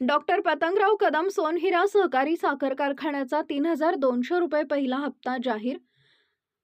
Doctor Patangrao Kadam Sonhira सहकारी साखर कारखान्याचा तीन हजार दोनशे रुपये पहिला हप्ता जाहीर.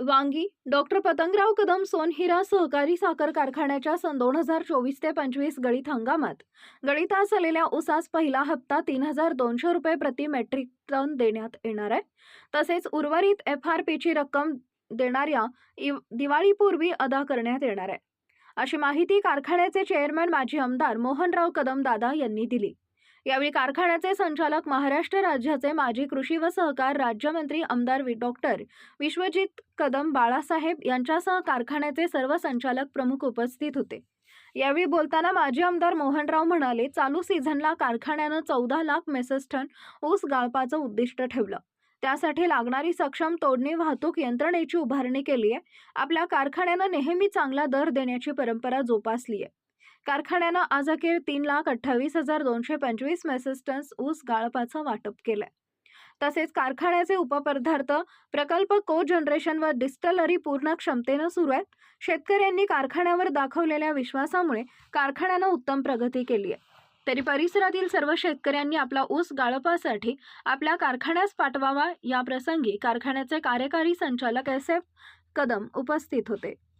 वांगी डॉक्टर पतंगराव कदम सोनहिरा सहकारी साखर कारखान्याच्या सन दोन हजार चोवीस ते पंचवीस गळीत हंगामात. गळीतास आलेल्या उसास पहिला हप्ता तीन हजार दोनशे रुपये प्रति मेट्रिक टन देण्यात येणार आहे. तसेच उर्वरित एफ आर पीची रक्कम देणाऱ्या इव- दिवाळीपूर्वी अदा करण्यात येणार आहे. अशी माहिती कारखान्याचे चेअरमॅन माजी आमदार मोहनराव कदम दादा यांनी दिली. यावेळी कारखान्याचे संचालक महाराष्ट्र राज्याचे माजी कृषी व सहकार राज्यमंत्री आमदार डॉक्टर विश्वजित कदम बाळासाहेब यांच्यासह कारखान्याचे सर्व संचालक प्रमुख उपस्थित होते. यावेळी बोलताना माजी आमदार मोहनराव म्हणाले चालू सीझनला कारखान्यानं चौदा लाख मेसेस टन ऊस गाळपाचं उद्दिष्ट ठेवलं. त्यासाठी लागणारी सक्षम तोडणी वाहतूक यंत्रणेची उभारणी केली आहे आपल्या कारखान्यानं नेहमी चांगला दर देण्याची परंपरा जोपासली आहे कारखान्यानं आज अखेर तीन लाख अठ्ठावीस हजार दोनशे पंचवीस मेसेस टन्स ऊस गाळपाचं वाटप केलंय. तसेच कारखान्याचे उपपदार्थ प्रकल्प को जनरेशन व डिस्टलरी पूर्ण क्षमतेनं सुरू आहेत. शेतकऱ्यांनी कारखान्यावर दाखवलेल्या विश्वासामुळे कारखान्यानं उत्तम प्रगती केली आहे. तरी परिसरातील सर्व शेतकऱ्यांनी आपला ऊस गाळपासाठी आपल्या कारखान्यास पाठवावा या प्रसंगी कारखान्याचे कार्यकारी संचालक एस एफ कदम उपस्थित होते.